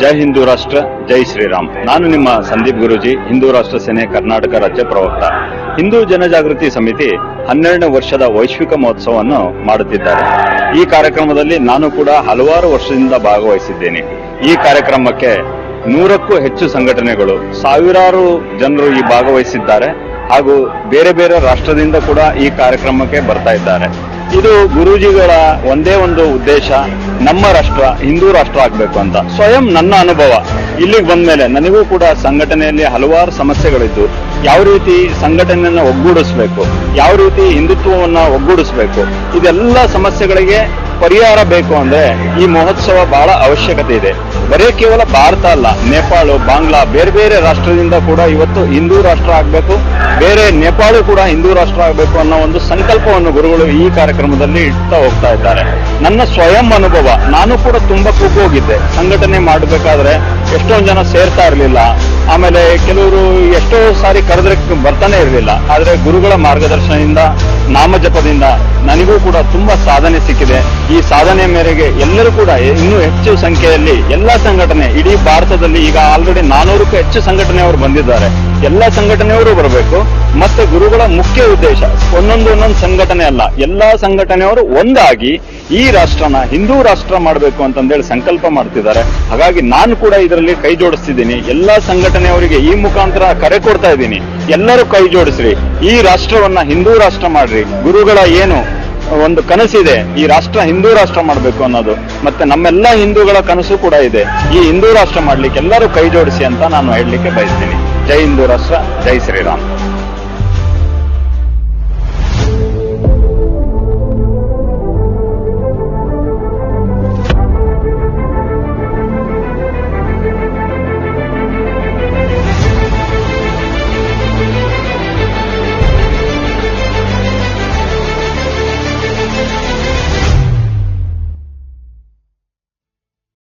ಜೈ ಹಿಂದೂ ರಾಷ್ಟ್ರ, ಜೈ ಶ್ರೀರಾಮ್. ನಾನು ನಿಮ್ಮ ಸಂದೀಪ್ ಗುರೂಜಿ, ಹಿಂದೂ ರಾಷ್ಟ್ರ ಸೇನೆ ಕರ್ನಾಟಕ ರಾಜ್ಯ ಪ್ರವಕ್ತ. ಹಿಂದೂ ಜನಜಾಗೃತಿ ಸಮಿತಿ ಹನ್ನೆರಡನೇ ವರ್ಷದ ವೈಶ್ವಿಕ ಮಹೋತ್ಸವವನ್ನು ಮಾಡುತ್ತಿದ್ದಾರೆ. ಈ ಕಾರ್ಯಕ್ರಮದಲ್ಲಿ ನಾನು ಕೂಡ ಹಲವಾರು ವರ್ಷದಿಂದ ಭಾಗವಹಿಸಿದ್ದೇನೆ. ಈ ಕಾರ್ಯಕ್ರಮಕ್ಕೆ ನೂರಕ್ಕೂ ಹೆಚ್ಚು ಸಂಘಟನೆಗಳು, ಸಾವಿರಾರು ಜನರು ಈ ಭಾಗವಹಿಸಿದ್ದಾರೆ ಹಾಗೂ ಬೇರೆ ಬೇರೆ ರಾಷ್ಟ್ರದಿಂದ ಕೂಡ ಈ ಕಾರ್ಯಕ್ರಮಕ್ಕೆ ಬರ್ತಾ ಇದ್ದಾರೆ. ಇದು ಗುರೂಜಿಗಳ ಒಂದೇ ಒಂದು ಉದ್ದೇಶ, ನಮ್ಮ ರಾಷ್ಟ್ರ, ಹಿಂದೂ ರಾಷ್ಟ್ರ ಆಗ್ಬೇಕು ಅಂತ. ಸ್ವಯಂ ನನ್ನ ಅನುಭವ. ಇಲ್ಲಿಗೆ ಬಂದ್ಮೇಲೆ ನನಗೂ ಕೂಡ ಸಂಘಟನೆಯಲ್ಲಿ ಹಲವಾರು ಸಮಸ್ಯೆಗಳಿದ್ದು, ಯಾವ ರೀತಿ ಸಂಘಟನೆಯನ್ನು ಒಗ್ಗೂಡಿಸ್ಬೇಕು, ಯಾವ ರೀತಿ ಹಿಂದುತ್ವವನ್ನು ಒಗ್ಗೂಡಿಸ್ಬೇಕು, ಇದೆಲ್ಲ ಸಮಸ್ಯೆಗಳಿಗೆ ಪರಿಹಾರ ಬೇಕು ಅಂದ್ರೆ ಈ ಮಹೋತ್ಸವ ಬಹಳ ಅವಶ್ಯಕತೆ ಇದೆ. ಬರೀ ಕೇವಲ ಭಾರತ ಅಲ್ಲ, ನೇಪಾಳ, ಬಾಂಗ್ಲಾ, ಬೇರೆ ಬೇರೆ ರಾಷ್ಟ್ರದಿಂದ ಕೂಡ ಇವತ್ತು ಹಿಂದೂ ರಾಷ್ಟ್ರ ಆಗ್ಬೇಕು, ಬೇರೆ ನೇಪಾಳ ಕೂಡ ಹಿಂದೂ ರಾಷ್ಟ್ರ ಆಗ್ಬೇಕು ಅನ್ನೋ ಒಂದು ಸಂಕಲ್ಪವನ್ನು ಗುರುಗಳು ಈ ಕಾರ್ಯಕ್ರಮದಲ್ಲಿ ಇಡ್ತಾ ಹೋಗ್ತಾ ಇದ್ದಾರೆ. ನನ್ನ ಸ್ವಯಂ ಅನುಭವ, ನಾನು ಕೂಡ ತುಂಬಾ ಹೋಗಿದ್ದೆ ಸಂಘಟನೆ ಮಾಡಬೇಕಾದ್ರೆ ಎಷ್ಟೊಂದು ಜನ ಸೇರ್ತಾ ಇರಲಿಲ್ಲ. ಆಮೇಲೆ ಕೆಲವರು ಎಷ್ಟೋ ಸಾರಿ ಕರೆದ್ರೆ ಬರ್ತಾನೆ ಇರಲಿಲ್ಲ. ಆದರೆ ಗುರುಗಳ ಮಾರ್ಗದರ್ಶನದಿಂದ, ನಾಮಜಪದಿಂದ ನನಗೂ ಕೂಡ ತುಂಬಾ ಸಾಧನೆ ಸಿಕ್ಕಿದೆ. ಈ ಸಾಧನೆ ಮೇರೆಗೆ ಎಲ್ಲರೂ ಕೂಡ ಇನ್ನೂ ಹೆಚ್ಚು ಸಂಖ್ಯೆಯಲ್ಲಿ ಎಲ್ಲ ಸಂಘಟನೆ, ಇಡೀ ಭಾರತದಲ್ಲಿ ಈಗ ಆಲ್ರೆಡಿ ನಾನೂರಕ್ಕೂ ಹೆಚ್ಚು ಸಂಘಟನೆಯವರು ಬಂದಿದ್ದಾರೆ. ಎಲ್ಲ ಸಂಘಟನೆಯವರು ಬರಬೇಕು. ಮತ್ತೆ ಗುರುಗಳ ಮುಖ್ಯ ಉದ್ದೇಶ, ಒಂದೊಂದು ಒಂದೊಂದು ಸಂಘಟನೆ ಅಲ್ಲ, ಎಲ್ಲಾ ಸಂಘಟನೆಯವರು ಒಂದಾಗಿ ಈ ರಾಷ್ಟ್ರನ, ಹಿಂದೂ ರಾಷ್ಟ್ರ ಮಾಡಬೇಕು ಅಂತಂದೇಳಿ ಸಂಕಲ್ಪ ಮಾಡ್ತಿದ್ದಾರೆ. ಹಾಗಾಗಿ ನಾನು ಕೂಡ ಇದರಲ್ಲಿ ಕೈ ಜೋಡಿಸ್ತಿದ್ದೀನಿ. ಎಲ್ಲಾ ಸಂಘಟನೆಯವರಿಗೆ ಈ ಮುಖಾಂತರ ಕರೆ ಕೊಡ್ತಾ ಇದ್ದೀನಿ. ಎಲ್ಲರೂ ಕೈ ಜೋಡಿಸ್ರಿ. ಈ ರಾಷ್ಟ್ರವನ್ನ ಹಿಂದೂ ರಾಷ್ಟ್ರ ಮಾಡ್ರಿ. ಗುರುಗಳ ಏನು, ಒಂದು ಕನಸಿದೆ. ಈ ರಾಷ್ಟ್ರ ಹಿಂದೂ ರಾಷ್ಟ್ರ ಮಾಡಬೇಕು ಅನ್ನೋದು. ಮತ್ತೆ ನಮ್ಮೆಲ್ಲ ಹಿಂದೂಗಳ ಕನಸು ಕೂಡ ಇದೆ. ಈ ಹಿಂದೂ ರಾಷ್ಟ್ರ ಮಾಡ್ಲಿಕ್ಕೆ ಎಲ್ಲರೂ ಕೈ ಜೋಡಿಸಿ ಅಂತ ನಾನು ಹೇಳಲಿಕ್ಕೆ ಬಯಸ್ತೀನಿ. ಜೈ ಹಿಂದೂ ರಾಷ್ಟ್ರ, ಜೈ ಶ್ರೀರಾಮ್.